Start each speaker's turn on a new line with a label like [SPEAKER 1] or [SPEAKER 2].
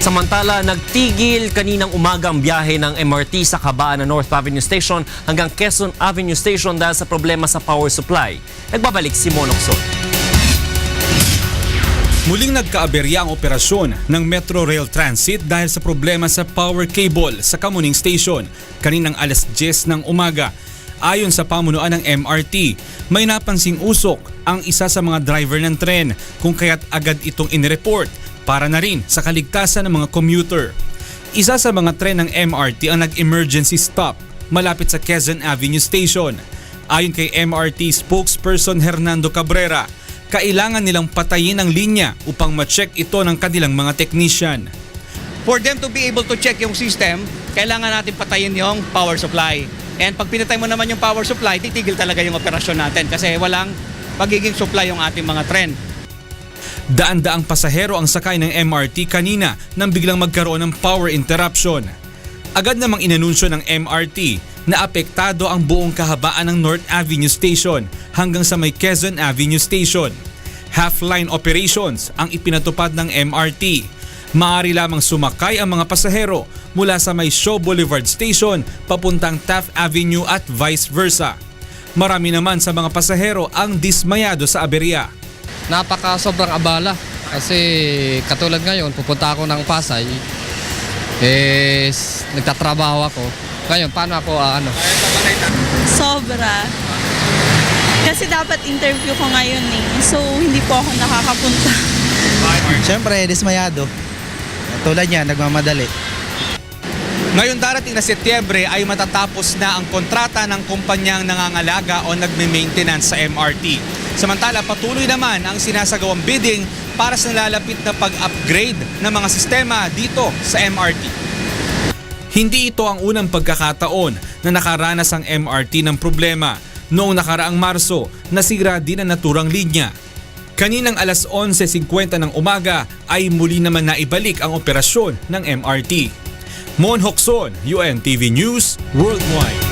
[SPEAKER 1] Samantala, nagtigil kaninang umaga ang biyahe ng MRT sa kabaan ng North Avenue Station hanggang Quezon Avenue Station dahil sa problema sa power supply. Nagbabalik si Monokson.
[SPEAKER 2] Muling nagkaaberya ang operasyon ng Metro Rail Transit dahil sa problema sa power cable sa Kamuning Station kaninang alas 10 ng umaga. Ayon sa pamunuan ng MRT, may napansing usok ang isa sa mga driver ng tren kung kaya't agad itong inireport para na rin sa kaligtasan ng mga commuter. Isa sa mga tren ng MRT ang nag-emergency stop malapit sa Quezon Avenue Station. Ayon kay MRT spokesperson Hernando Cabrera, kailangan nilang patayin ang linya upang ma-check ito ng kanilang mga technician.
[SPEAKER 3] for them to be able to check yung system, kailangan natin patayin yung power supply. And pag pinatay mo naman yung power supply, titigil talaga yung operasyon natin kasi walang magiging supply yung ating mga tren.
[SPEAKER 2] Daan-daang pasahero ang sakay ng MRT kanina nang biglang magkaroon ng power interruption. Agad namang inanunsyo ng MRT na apektado ang buong kahabaan ng North Avenue Station hanggang sa may Quezon Avenue Station. Half-line operations ang ipinatupad ng MRT. Maaari lamang sumakay ang mga pasahero mula sa may Shaw Boulevard Station papuntang Taft Avenue at vice versa. Marami naman sa mga pasahero ang dismayado sa aberya.
[SPEAKER 4] Napaka sobrang abala kasi katulad ngayon pupunta ako ng Pasay eh nagtatrabaho ako ngayon paano ako ah, ano
[SPEAKER 5] Sobra. Kasi dapat interview ko ngayon eh. So, hindi po ako nakakapunta.
[SPEAKER 6] Siyempre, dismayado. Tulad niya, nagmamadali.
[SPEAKER 3] Ngayon darating na Setyembre ay matatapos na ang kontrata ng kumpanyang nangangalaga o nagme-maintenance sa MRT. Samantala patuloy naman ang sinasagawang bidding para sa nalalapit na pag-upgrade ng mga sistema dito sa MRT.
[SPEAKER 2] Hindi ito ang unang pagkakataon na nakaranas ang MRT ng problema. Noong nakaraang Marso, nasira din ang naturang linya. Kaninang alas 11.50 ng umaga ay muli naman naibalik ang operasyon ng MRT. Mon Hokson, UNTV News, Worldwide.